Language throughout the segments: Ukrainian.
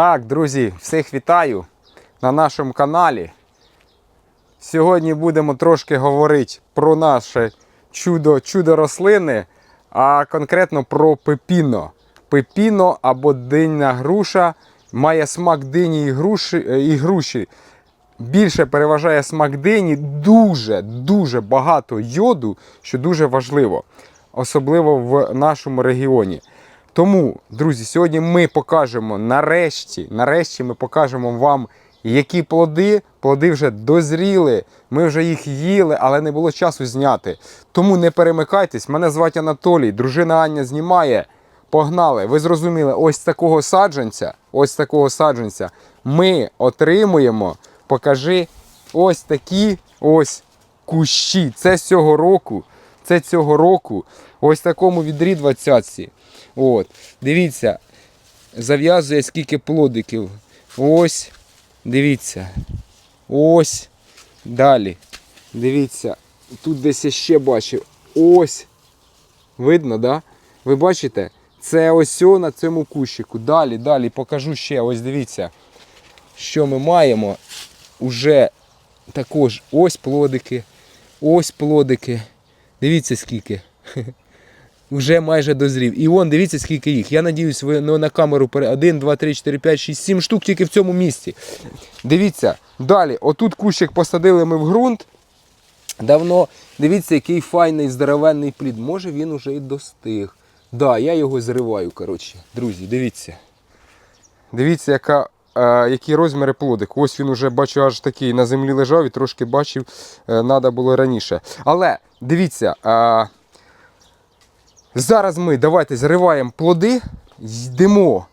Так, друзі, всіх вітаю на нашому каналі. Сьогодні будемо трошки говорити про наше чудо, чудо рослини, а конкретно про пепіно. Пепіно або динна груша має смак дині і груші, е, і груші. Більше переважає смак дині, дуже дуже багато йоду, що дуже важливо, особливо в нашому регіоні. Тому, друзі, сьогодні ми покажемо нарешті, нарешті ми покажемо вам, які плоди. Плоди вже дозріли. Ми вже їх їли, але не було часу зняти. Тому не перемикайтесь. Мене звати Анатолій, дружина Аня знімає. Погнали! Ви зрозуміли, ось такого саджанця, ось такого саджанця ми отримуємо. Покажи ось такі ось кущі. Це цього року. Це цього року. Ось такому відрі 20 От. Дивіться, зав'язує скільки плодиків. Ось. Дивіться. Ось. Далі. Дивіться. Тут десь я ще бачив. Ось. Видно, да? Ви бачите? Це ось на цьому кущику. Далі, далі покажу ще. Ось дивіться, що ми маємо. Уже також ось плодики. Ось плодики. Дивіться скільки. Вже майже дозрів. І вон, дивіться, скільки їх. Я надіюсь, ви ну, на камеру пере... 1, 2, 3, 4, 5, 6, 7 штук тільки в цьому місці. Дивіться. Далі, отут кущик посадили ми в ґрунт. Давно. Дивіться, який файний здоровенний плід. Може він уже і достиг. Да, я його зриваю, коротше. Друзі, дивіться. Дивіться, яка, е, які розміри плодик. Ось він уже бачу, аж такий на землі лежав і трошки бачив, треба було раніше. Але дивіться, е, зараз ми давайте зриваємо плоди, йдемо.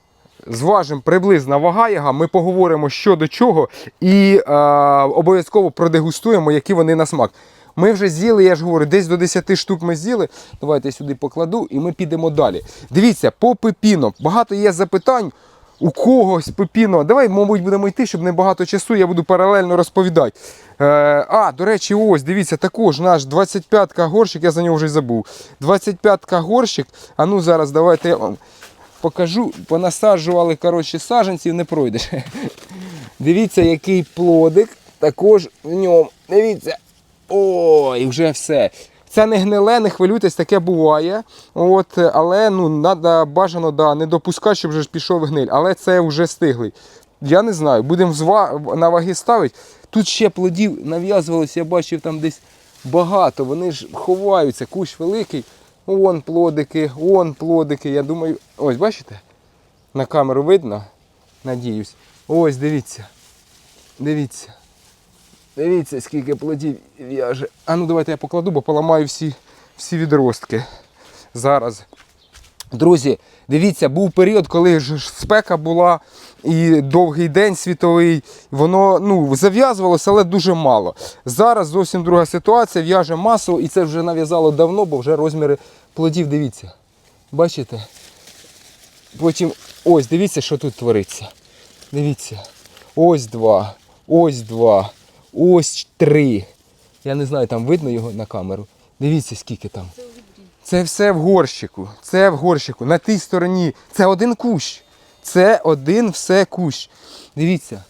Зважимо приблизно вага яга, ми поговоримо що до чого і е, обов'язково продегустуємо, які вони на смак. Ми вже з'їли, я ж говорю, десь до 10 штук ми з'їли. Давайте сюди покладу і ми підемо далі. Дивіться, по пепіно. Багато є запитань. У когось пепіно. Давай, мабуть, будемо йти, щоб не багато часу, я буду паралельно розповідати. Е, а, до речі, ось, дивіться, також наш 25-ка горщик, я за нього вже забув. 25-ка горщик. А ну зараз давайте я вам покажу. Понасаджували коротше, саджанців, не пройдеш. Дивіться, який плодик. Також в ньому. Дивіться. Ой, вже все. Це не гниле, не хвилюйтесь, таке буває. От, але ну, треба бажано да, не допускати, щоб вже пішов гниль. Але це вже стиглий. Я не знаю, будемо на ваги ставити. Тут ще плодів нав'язувалося, я бачив там десь багато. Вони ж ховаються, кущ великий. Вон плодики, вон плодики. Я думаю, ось бачите? На камеру видно? Надіюсь. Ось, дивіться. Дивіться. Дивіться, скільки плодів в'яже. А ну давайте я покладу, бо поламаю всі, всі відростки. Зараз. Друзі, дивіться, був період, коли ж спека була і довгий день світовий. Воно ну, зав'язувалося, але дуже мало. Зараз зовсім друга ситуація, в'яже масово, і це вже нав'язало давно, бо вже розміри плодів, дивіться. Бачите? Потім ось, дивіться, що тут твориться. Дивіться. Ось два, ось два, ось три. Я не знаю, там видно його на камеру. Дивіться, скільки там. Це все в горщику. Це в горщику. На тій стороні. Це один кущ. Це один все кущ. Дивіться,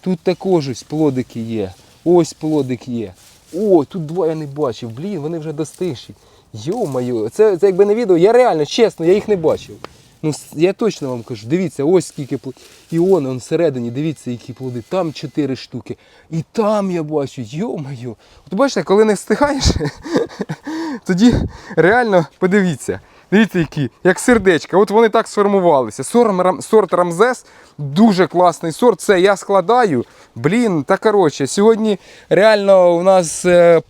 тут також ось плодики є. Ось плодик є. О, тут два я не бачив. Блін, вони вже достигші. Йо-моє, це, це якби не відео. Я реально, чесно, я їх не бачив. Ну, я точно вам кажу, дивіться, ось скільки плодів. І он, всередині, дивіться, які плоди. Там чотири штуки. І там я бачу, йо-моє. От бачите, коли не встигаєш, тоді реально подивіться. Дивіться, які, як сердечка. От вони так сформувалися. Сорт, Рамзес дуже класний сорт. Це я складаю. Блін, та коротше, сьогодні реально у нас е,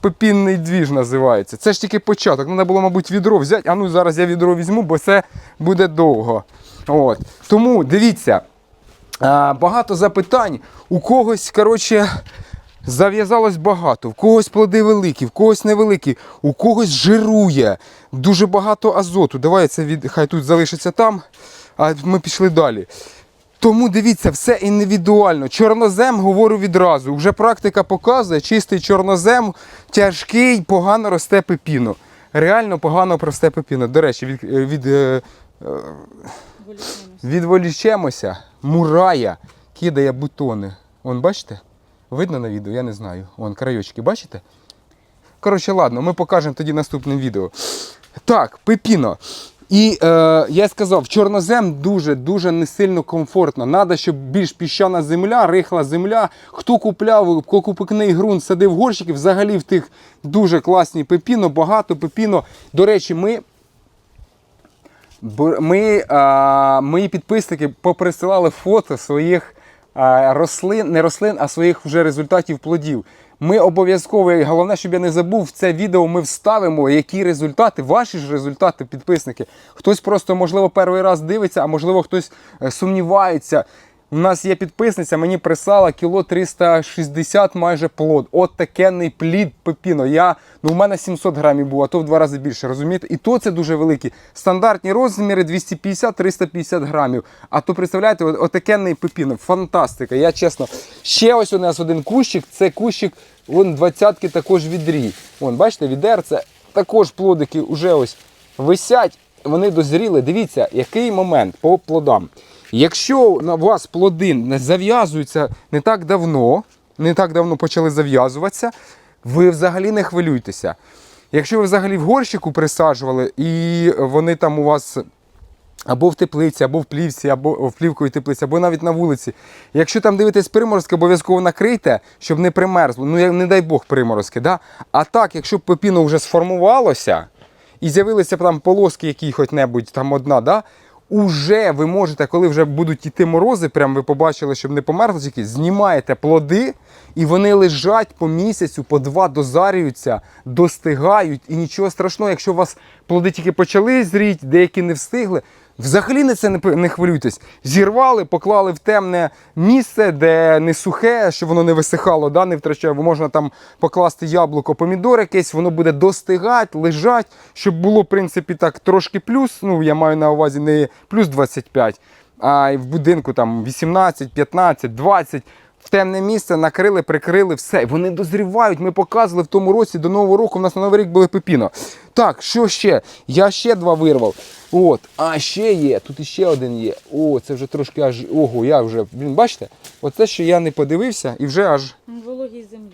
пепінний двіж називається. Це ж тільки початок. Треба було, мабуть, відро взяти. А ну зараз я відро візьму, бо це буде довго. От. Тому дивіться. Багато запитань. У когось, коротше, зав'язалось багато, в когось плоди великі, в когось невеликі, у когось жирує, дуже багато азоту. Давай це від... хай тут залишиться там, а ми пішли далі. Тому дивіться, все індивідуально. Чорнозем говорю відразу. Вже практика показує, чистий чорнозем, тяжкий, погано росте пепіно. Реально погано росте пепіно. До речі, від, від, е, е, відволічемося. мурая кидає бутони. Вон, бачите? Видно на відео, я не знаю. Вон краєчки, бачите? Коротше, ладно, ми покажемо тоді наступним відео. Так, пепіно. І е, я сказав, чорнозем дуже-дуже не сильно комфортно. Надо, щоб більш піщана земля, рихла земля. Хто купляв кокупикний ґрунт, садив горщики, взагалі в тих дуже класні пепіно, багато пепіно. До речі, ми Ми, а, мої підписники поприсилали фото своїх а, рослин, не рослин, а своїх вже результатів плодів. Ми обов'язково, і головне, щоб я не забув, це відео ми вставимо, які результати, ваші ж результати, підписники. Хтось просто, можливо, перший раз дивиться, а можливо, хтось е, сумнівається. У нас є підписниця, мені прислала кіло 360 майже плод. От такенний плід пепіно. Я, ну, у мене 700 грамів було, а то в два рази більше, розумієте? І то це дуже великі. Стандартні розміри 250-350 грамів. А то представляєте, от, отакенний пепіно. Фантастика. Я чесно. Ще ось у нас один кущик, це кущик, вон двадцятки також відрій. Вон, бачите, відерце, також плодики вже ось висять, вони дозріли. Дивіться, який момент по плодам. Якщо на вас плоди зав'язуються не так давно, не так давно почали зав'язуватися, ви взагалі не хвилюйтеся. Якщо ви взагалі в горщику присаджували і вони там у вас або в теплиці, або в плівці, або в плівковій теплиці, або навіть на вулиці. Якщо там дивитесь приморозки, обов'язково накрийте, щоб не примерзло. Ну, не дай Бог приморозки. Да? А так, якщо пепіно вже сформувалося і з'явилися там полоски, які хоч-небудь, там одна, да? Уже ви можете, коли вже будуть йти морози, прям ви побачили, щоб не померзли тільки, знімаєте плоди, і вони лежать по місяцю, по два дозарюються, достигають, і нічого страшного, якщо у вас плоди тільки почали зріти, деякі не встигли. Взагалі на це не, хвилюйтесь. Зірвали, поклали в темне місце, де не сухе, щоб воно не висихало, да, не втрачає. Можна там покласти яблуко, помідор якесь, воно буде достигати, лежать, щоб було, в принципі, так трошки плюс. Ну, я маю на увазі не плюс 25, а в будинку там 18, 15, 20. В темне місце накрили, прикрили, все. Вони дозрівають. Ми показували в тому році до Нового року. У нас на Новий рік були пепіно. Так, що ще? Я ще два вирвав. От, а ще є. Тут іще один є. О, це вже трошки аж. Ого, я вже. Блін, бачите? Оце, що я не подивився, і вже аж.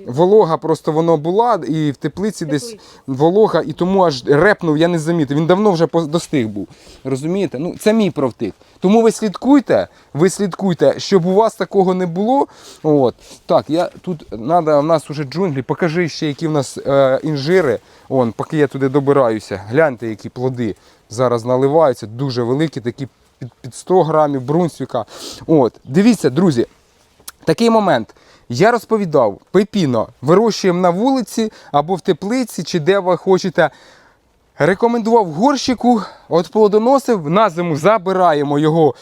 Волога просто воно була, і в теплиці десь волога, і тому аж репнув, я не замітив. Він давно вже достиг був. Розумієте? Ну, це мій провтик. Тому ви слідкуйте, ви слідкуйте, щоб у вас такого не було. От. Так, я тут треба, у нас уже джунглі, покажи ще, які в нас е, інжири. Он, поки я туди добираюся. Гляньте, які плоди зараз наливаються, дуже великі, такі під, під 100 грамів брунсвіка. От. Дивіться, друзі, Такий момент. Я розповідав, пепіно вирощуємо на вулиці або в теплиці, чи де ви хочете. Рекомендував горщику, от плодоносив, на зиму забираємо його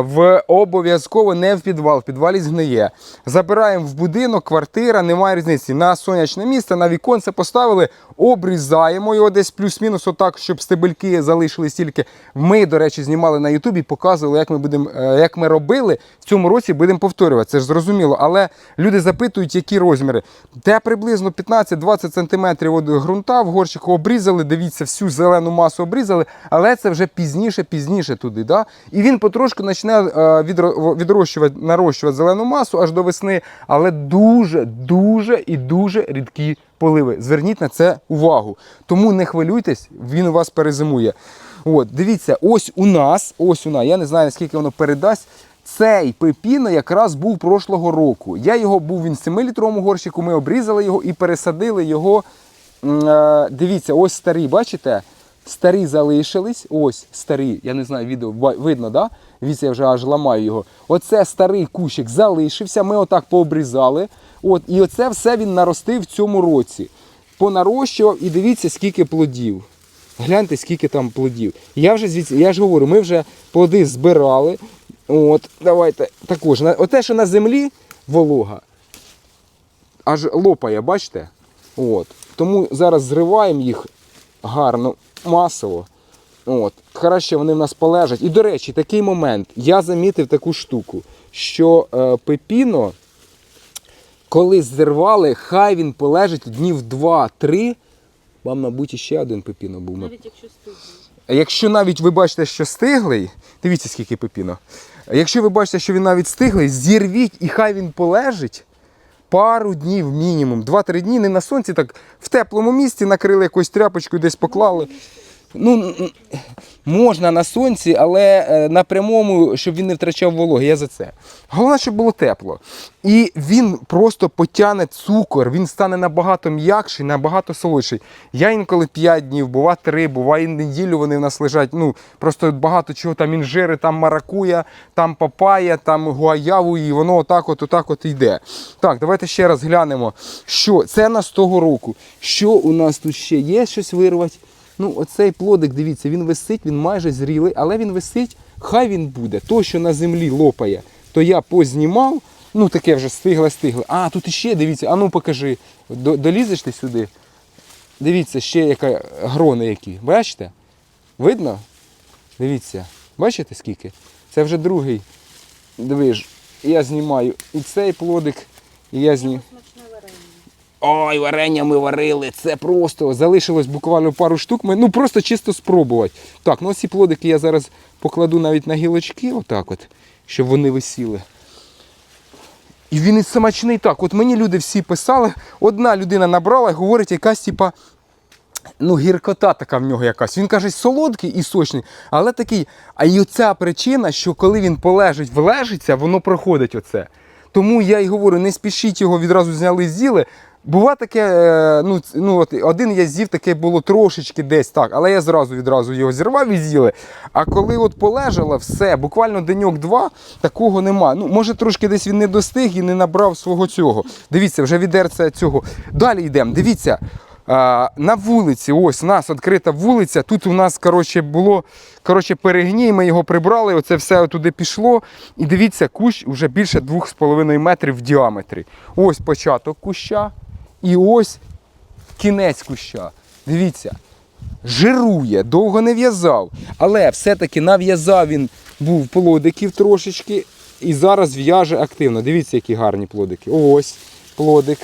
в обов'язково не в підвал, в підвалі згниє. Забираємо в будинок, квартира, немає різниці. На сонячне місце, на віконце поставили, обрізаємо його десь плюс-мінус, отак, щоб стебельки залишились тільки. Ми, до речі, знімали на Ютубі, показували, як ми будемо, е, як ми робили. В цьому році будемо повторювати. Це ж зрозуміло. Але люди запитують, які розміри. Де приблизно 15-20 см от ґрунта в горщику обрізали. Дивіться, всю зелену масу обрізали, але це вже пізніше, пізніше туди. Да? І він потрошку почне е, відро- відрощувати, нарощувати зелену масу аж до весни, але дуже, дуже і дуже рідкі поливи. Зверніть на це увагу. Тому не хвилюйтесь, він у вас перезимує. От, дивіться, ось у нас, ось у нас, я не знаю, наскільки воно передасть. Цей пепіно якраз був прошлого року. Я його був він в 7-літровому горщику, ми обрізали його і пересадили його. е, Дивіться, ось старі, бачите? Старі залишились. Ось старі, я не знаю, відео видно, да? Дивіться, я вже аж ламаю його. Оце старий кущик залишився, ми отак пообрізали. От, і оце все він наростив в цьому році. Понарощував і дивіться, скільки плодів. Гляньте, скільки там плодів. Я вже звідси, я ж говорю, ми вже плоди збирали. От, давайте також. Оте, що на землі волога, аж лопає, бачите? От. Тому зараз зриваємо їх гарно, масово. От. Краще вони в нас полежать. І, до речі, такий момент. Я замітив таку штуку, що е, пепіно, коли зірвали, хай він полежить днів 2-3. Вам, мабуть, ще один пепіно був. Навіть якщо стигло. Якщо навіть ви бачите, що стиглий, дивіться, скільки пепіно. Якщо ви бачите, що він навіть стиглий, зірвіть і хай він полежить пару днів мінімум. 2-3 дні не на сонці, так в теплому місці накрили якусь тряпочку, десь поклали. Ну, можна на сонці, але е, на прямому, щоб він не втрачав вологи. Я за це. Головне, щоб було тепло. І він просто потягне цукор, він стане набагато м'якший, набагато солодший. Я інколи 5 днів, бува 3, буває неділю вони в нас лежать. Ну, просто багато чого там інжири, там маракуя, там папая, там гуаяву, і воно отак от, отак от йде. Так, давайте ще раз глянемо, що це на з того року. Що у нас тут ще є щось вирвати? Ну, оцей плодик, дивіться, він висить, він майже зрілий, але він висить, хай він буде. То, що на землі лопає, то я познімав. Ну, таке вже стигле, стигле. А, тут іще, дивіться, а ну покажи. До- Долізеш ти сюди? Дивіться, ще яка грони які. Бачите? Видно? Дивіться. Бачите скільки? Це вже другий. Диви ж, я знімаю і цей плодик, і я знімаю. Ой, варення ми варили. Це просто залишилось буквально пару штук. Ми, ну просто чисто спробувати. Так, ну ці плодики я зараз покладу навіть на гілочки, отак от, щоб вони висіли. І він і смачний так. От мені люди всі писали, одна людина набрала і говорить, якась типа. Ну, гіркота така в нього якась. Він каже, солодкий і сочний, але такий. А і оця причина, що коли він полежить, влежиться, воно проходить оце. Тому я й говорю, не спішіть його відразу зняли, з'їли. Бува таке, е, ну, ну от один я з'їв, таке було трошечки десь так, але я зразу відразу його зірвав і з'їли. А коли от полежало, все, буквально деньок-два, такого нема. Ну, може, трошки десь він не достиг і не набрав свого цього. Дивіться, вже відерце цього. Далі йдемо. Дивіться. На вулиці, ось у нас відкрита вулиця. Тут у нас коротше, було коротше, перегній, ми його прибрали, оце все туди пішло. І дивіться, кущ вже більше 2,5 метрів в діаметрі. Ось початок куща і ось кінець куща. Дивіться, жирує, довго не в'язав. Але все-таки нав'язав він був плодиків трошечки і зараз в'яже активно. Дивіться, які гарні плодики. Ось плодик,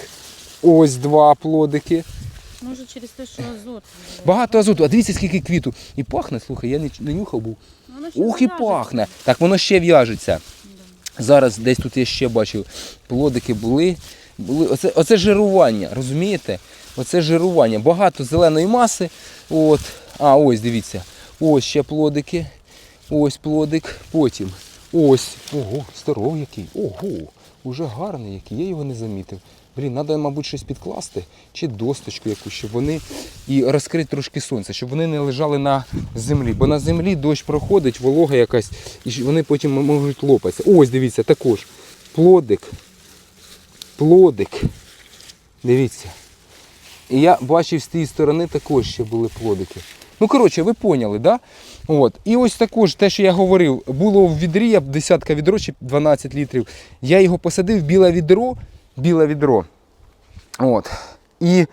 ось два плодики. Може через те, що азот. Багато азоту. А дивіться, скільки квіту. І пахне, слухай, я не, не нюхав був. Ух і пахне. Так воно ще в'яжеться. Зараз десь тут я ще бачив, плодики були. Оце, оце жирування, розумієте? Оце жирування. Багато зеленої маси. От. А, ось дивіться. Ось ще плодики. Ось плодик. Потім. Ось. Ого, здоровий який. Ого, уже гарний який. Я його не замітив. Блін, треба, мабуть, щось підкласти чи досточку якусь, щоб вони і розкрити трошки сонця, щоб вони не лежали на землі. Бо на землі дощ проходить, волога якась, і вони потім можуть лопатися. Ось, дивіться, також плодик. Плодик. Дивіться. І я бачив з тієї сторони також ще були плодики. Ну, коротше, ви поняли, да? От. І ось також те, що я говорив, було в відрі, я десятка відро чи 12 літрів. Я його посадив біле відро, біле відро. От. І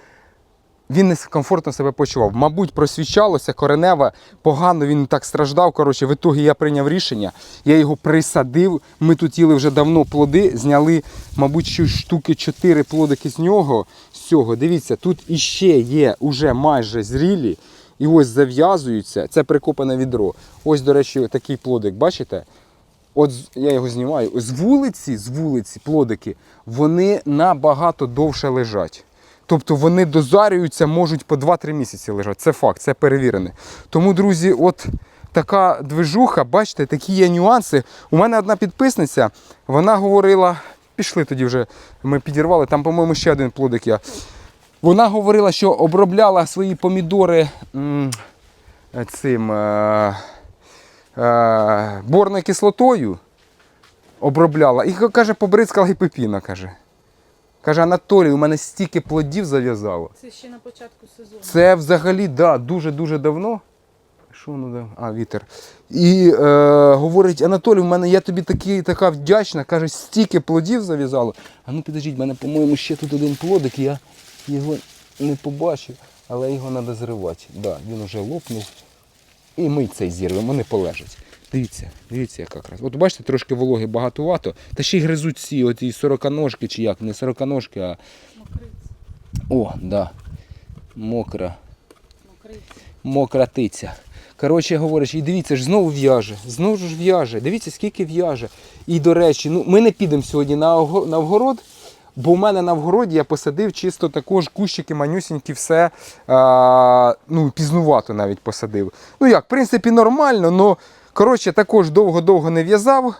він не комфортно себе почував. Мабуть, просвічалося коренева, погано він так страждав. Коротше, в ітогі я прийняв рішення. Я його присадив. Ми тут їли вже давно плоди, зняли, мабуть, ще штуки 4 плодики з нього. З цього. Дивіться, тут іще є уже майже зрілі. І ось зав'язуються. Це прикопане відро. Ось, до речі, такий плодик, бачите? От я його знімаю. З вулиці, з вулиці плодики, вони набагато довше лежать. Тобто вони дозарюються, можуть по 2-3 місяці лежати. Це факт, це перевірене. Тому, друзі, от така движуха, бачите, такі є нюанси. У мене одна підписниця, вона говорила, пішли тоді вже, ми підірвали, там, по-моєму, ще один плодик я. Вона говорила, що обробляла свої помідори м, цим е, е, борною кислотою. Обробляла. І каже, побризкала і пепіна, каже. Каже, Анатолій, у мене стільки плодів зав'язало. Це ще на початку сезону. Це взагалі да, дуже-дуже давно. Що воно? А, вітер. І е, говорить, Анатолій, у мене я тобі такі, така вдячна. Каже, стільки плодів зав'язало. А ну підождіть, в мене, по-моєму, ще тут один плодик, я його не побачив, але його треба зривати. Да, він вже лопнув. І ми цей зірвемо, вони полежать. Дивіться, дивіться, яка краса. От бачите, трошки вологи багатувато. Та ще й гризуть ці оті сороконожки чи як, не сороконожки, а. Мокриць. О, да. Мокра. Мокриць. Мокра тиця. Коротше говориш, і дивіться ж, знову в'яже, знову ж в'яже. Дивіться, скільки в'яже. І до речі, ну ми не підемо сьогодні на, ого- вгород, бо в мене на вгороді я посадив чисто також кущики манюсінькі, все а, ну, пізнувато навіть посадив. Ну як, в принципі, нормально, але коротше, також довго-довго не в'язав.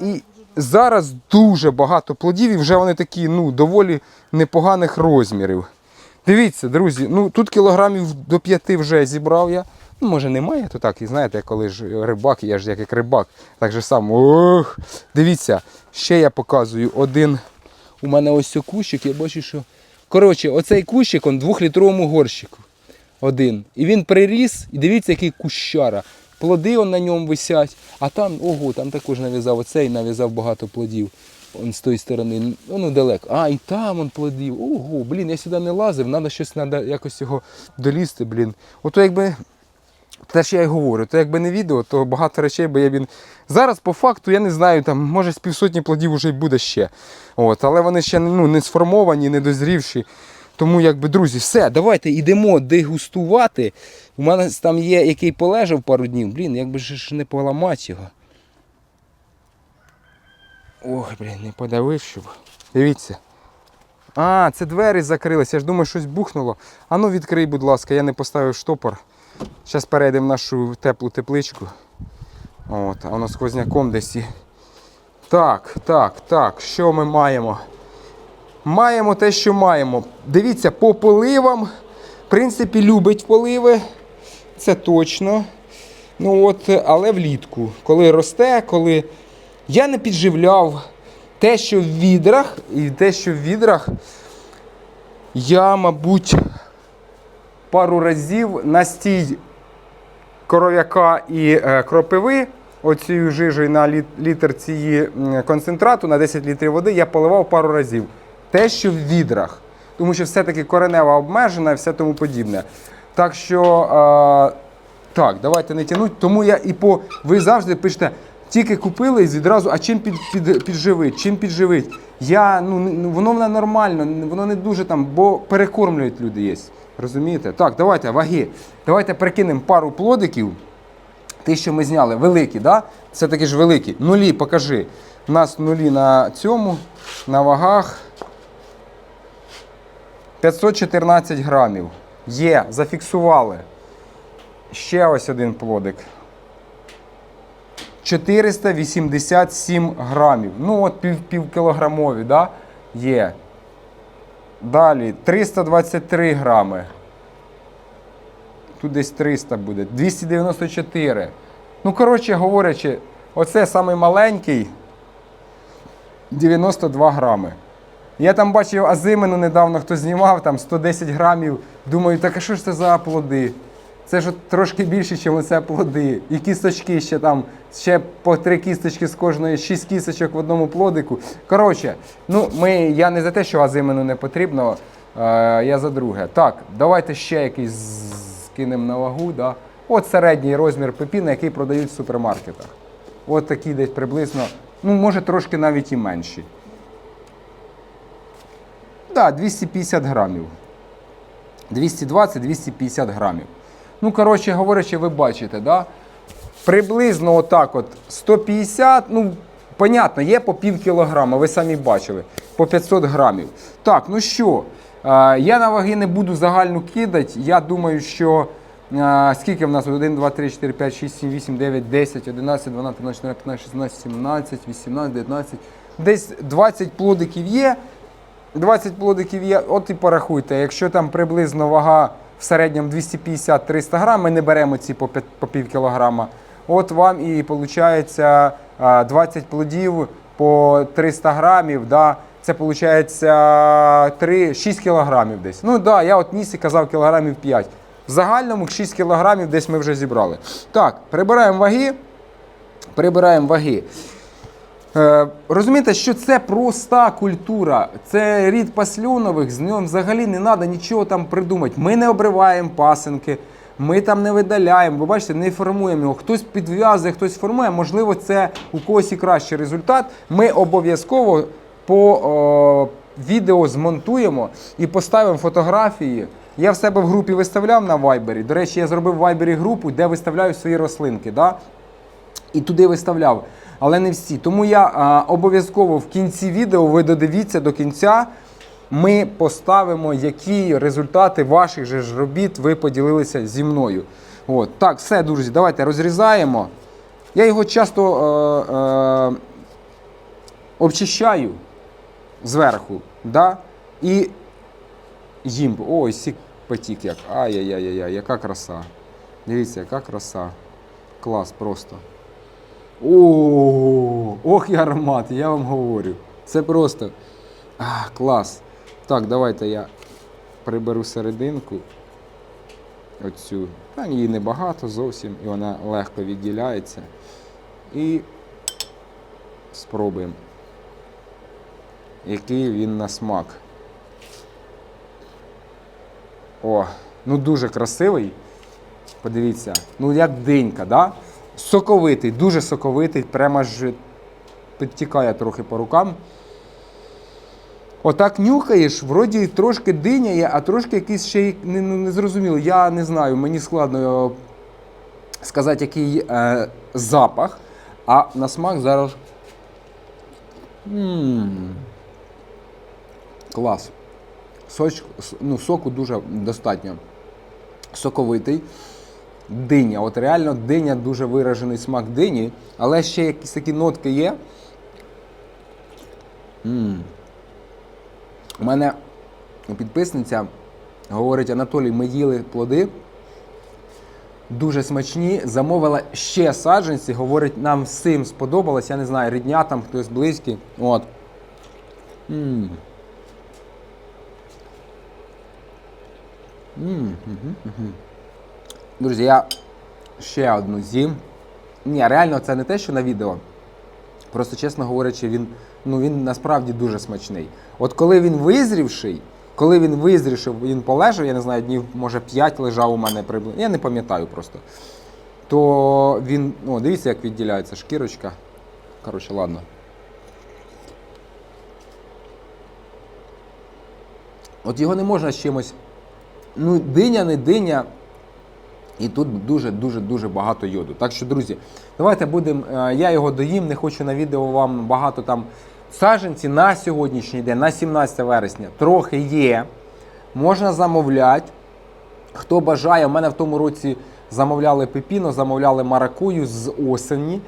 І зараз дуже багато плодів, і вже вони такі ну, доволі непоганих розмірів. Дивіться, друзі, ну тут кілограмів до п'яти вже зібрав я. Ну, може, немає, то так, і знаєте, коли ж рибак, я ж як, як рибак, так же само. Ох, дивіться, ще я показую один. У мене ось кущик, я бачу, що. Коротше, оцей кущик он двохлітровому горщику. Один. І він приріс, і дивіться, який кущара. Плоди он на ньому висять, а там, ого, там також нав'язав оцей, нав'язав багато плодів. Он з тої сторони, ну далеко. А, і там он плодів. Ого, блін, я сюди не лазив, треба щось треба якось його долізти, блін. Ото якби. Те ж я й говорю, то якби не відео, то багато речей би я він. Зараз по факту я не знаю, там може з півсотні плодів вже й буде ще. От, але вони ще ну, не сформовані, не дозрівші. Тому, якби, друзі, все, давайте йдемо дегустувати. У мене там є, який полежав пару днів. Блін, якби ж не поламати його. Ой, блін, не подавив, щоб. Дивіться. А, це двері закрилися. Я ж думаю, щось бухнуло. А ну відкрий, будь ласка, я не поставив штопор. Зараз перейдемо в нашу теплу тепличку. От, а воно сквозняком десь. Так, так, так. Що ми маємо? Маємо те, що маємо. Дивіться, по поливам. В принципі, любить поливи. Це точно. Ну от, але влітку. Коли росте, коли. Я не підживляв те, що в відрах, і те, що в відрах, я, мабуть, пару разів настій коров'яка і е, кропиви, оцією жижею на літр цієї концентрату на 10 літрів води я поливав пару разів. Те, що в відрах. Тому що все-таки коренева обмежена і все тому подібне. Так що, е, так, давайте не тянуть. Тому я і по. Ви завжди пишете, тільки купили і відразу, а чим під, під, підживить, чим підживить. Я, ну, ну, воно в нормально, воно не дуже там, бо перекормлюють люди є. Розумієте? Так, давайте ваги. Давайте перекинемо пару плодиків. Ті, що ми зняли, великі, да? Це такі ж великі. Нулі, покажи. У нас нулі на цьому, на вагах. 514 грамів. Є, зафіксували. Ще ось один плодик. 487 грамів. Ну, от пів, півкілограмові, да? Є. Далі 323 грами. Тут десь 300 буде. 294. Ну, коротше говорячи, оце самий маленький 92 грами. Я там бачив азимину недавно, хто знімав, там 110 грамів. Думаю, так а що ж це за плоди? Це ж трошки більше, ніж оце плоди. І кісточки ще там, ще по три кісточки з кожної, шість кісточок в одному плодику. Коротше, ну ми, я не за те, що азимину не потрібно, е, я за друге. Так, давайте ще якийсь скинемо на вагу. Да? От середній розмір пепіна, який продають в супермаркетах. От такий десь приблизно, ну може трошки навіть і менші. Да, 250 грамів. 220-250 грамів. Ну, коротше говорячи, ви бачите, да? приблизно отак от 150, ну, понятно, є по пів кілограма, ви самі бачили, по 500 грамів. Так, ну що, е, я на ваги не буду загальну кидати. Я думаю, що е, скільки в нас? 1, 2, 3, 4, 5, 6, 7, 8, 9, 10, 11, 12, 13, 14, 15, 16, 17, 18, 19. Десь 20 плодиків є. 20 плодиків є, от і порахуйте. Якщо там приблизно вага в середньому 250-300 грам, ми не беремо ці по, п'ят- по пів кілограма. От вам і виходить 20 плодів по 300 грамів. Да? Це виходить 3, 6 кілограмів десь. Ну так, да, я от ніс і казав кілограмів 5. В загальному 6 кілограмів десь ми вже зібрали. Так, прибираємо ваги. Прибираємо ваги. Е, розумієте, що це проста культура, це рід пасльонових, з ним взагалі не треба нічого там придумати. Ми не обриваємо пасенки, ми там не видаляємо, ви бачите, не формуємо його. Хтось підв'язує, хтось формує, можливо, це у когось і кращий результат. Ми обов'язково по о, відео змонтуємо і поставимо фотографії Я в себе в групі виставляв на Вайбері. До речі, я зробив в Вайбері групу, де виставляю свої рослинки. Да? І туди виставляв, але не всі. Тому я обов'язково в кінці відео ви додивіться до кінця. Ми поставимо, які результати ваших же ж робіт ви поділилися зі мною. От. Так, все, друзі, давайте розрізаємо. Я його часто е, е, обчищаю зверху. Да? І їм. Ой, сік потік як. Ай-яй-яй-яй, яка краса. Дивіться, яка краса. Клас просто. О, ох і аромат, я вам говорю. Це просто. А, клас. Так, давайте я приберу серединку. Оцю. Там її небагато зовсім, і вона легко відділяється. І спробуємо. Який він на смак. О, ну дуже красивий. Подивіться, ну як динька, да? Соковитий, дуже соковитий, прямо ж підтікає трохи по рукам. Отак нюхаєш, вроді трошки диня є, а трошки якийсь ще не, ну, не зрозуміло. Я не знаю, мені складно сказати, який е, запах. А на смак зараз. м Клас. Соч, ну, соку дуже достатньо. Соковитий. Диня. От реально диня дуже виражений смак дині, але ще якісь такі нотки є. м У мене підписниця говорить, Анатолій, ми їли плоди. Дуже смачні. Замовила ще саджанці. Говорить, нам всім сподобалось. Я не знаю, рідня там, хтось близький. От. м М, мгм, мгм. Друзі, я ще одну з'їм. Ні, реально, це не те, що на відео. Просто, чесно говорячи, він, ну, він насправді дуже смачний. От коли він визрівший, коли він визрівший, він полежав, я не знаю, днів, може 5 лежав у мене приблизно. Я не пам'ятаю просто. То він, ну, дивіться, як відділяється шкірочка. Коротше, ладно. От його не можна з чимось. Ну, диня, не диня. І тут дуже-дуже дуже багато йоду. Так що, друзі, давайте будемо. е, Я його доїм, не хочу на відео вам багато там саджанці на сьогоднішній день, на 17 вересня, трохи є. Можна замовляти. Хто бажає, у мене в тому році замовляли пепіно, замовляли маракую з осені.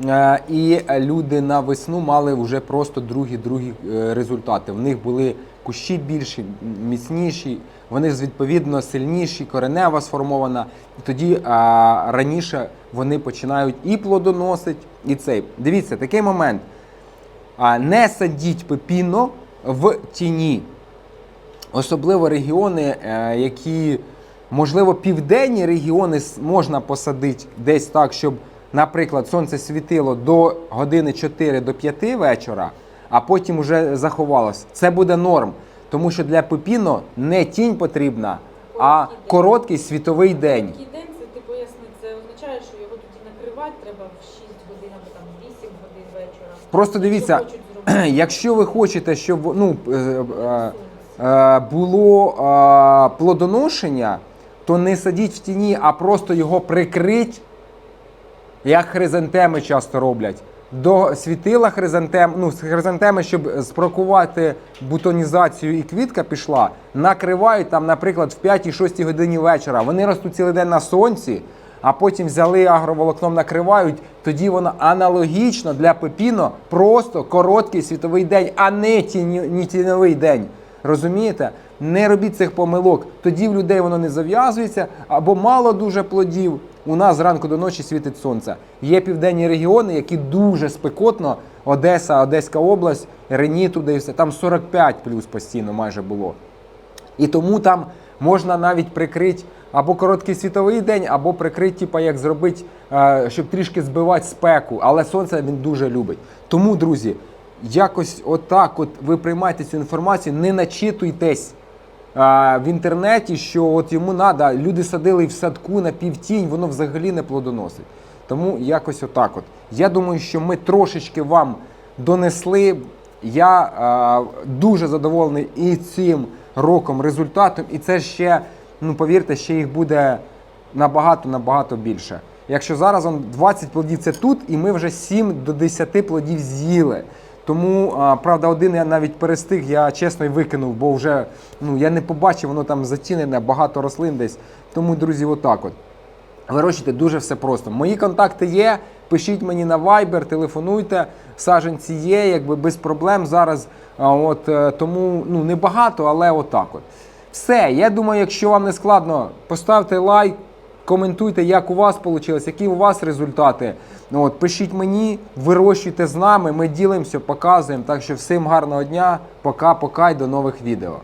Е, І люди на весну мали вже просто другі-другі е, результати. В них були кущі більші, міцніші, вони ж відповідно сильніші, коренева сформована. І тоді а, раніше вони починають і плодоносить, і цей. Дивіться, такий момент. А, Не садіть пепіно в тіні. Особливо регіони, е, які, можливо, південні регіони можна посадити десь так, щоб, наприклад, сонце світило до години 4 до 5 вечора, а потім вже заховалось. Це буде норм. Тому що для пепіно не тінь потрібна, а короткий світовий день. Такий день, це ти поясни, це означає, що його тоді накривати треба в 6 годин або там 8 годин вечора. Просто дивіться, Що хочуть зробити якщо ви хочете, щоб ну, е, е, е, було е, плодоношення, то не садіть в тіні, а просто його прикрить, як хризантеми часто роблять. До світила хризантем, ну, хризантеми, щоб спрокувати бутонізацію і квітка пішла, накривають там, наприклад, в 5-6 годині вечора. Вони ростуть цілий день на сонці, а потім взяли агроволокном, накривають. Тоді воно аналогічно для пепіно просто короткий світовий день, а не тіньовий день. Розумієте? Не робіть цих помилок. Тоді в людей воно не зав'язується, або мало дуже плодів. У нас зранку до ночі світить сонце. Є південні регіони, які дуже спекотно. Одеса, Одеська область, Рені туди і все. Там 45 плюс постійно майже було. І тому там можна навіть прикрити або короткий світовий день, або прикрити, типа, як зробити, е, щоб трішки збивати спеку. Але сонце він дуже любить. Тому, друзі, якось отак, от ви приймаєте цю інформацію, не начитуйтесь в інтернеті, що от йому треба, люди садили в садку на півтінь, воно взагалі не плодоносить. Тому якось отак. От. Я думаю, що ми трошечки вам донесли. Я а, дуже задоволений і цим роком, результатом, і це ще, ну повірте, ще їх буде набагато набагато більше. Якщо зараз он 20 плодів це тут, і ми вже 7 до 10 плодів з'їли. Тому, правда, один я навіть перестиг, я чесно й викинув, бо вже ну, я не побачив, воно там затінене, багато рослин десь. Тому, друзі, отак от. Вирощуйте дуже все просто. Мої контакти є. Пишіть мені на Viber, телефонуйте. Саженці є, якби без проблем зараз. От е, тому ну небагато, але отак от. Все. Я думаю, якщо вам не складно, поставте лайк, коментуйте, як у вас вийшло, які у вас результати. Ну, от, пишіть мені, вирощуйте з нами, ми ділимося, показуємо. Так що всім гарного дня, пока-пока і до нових відео.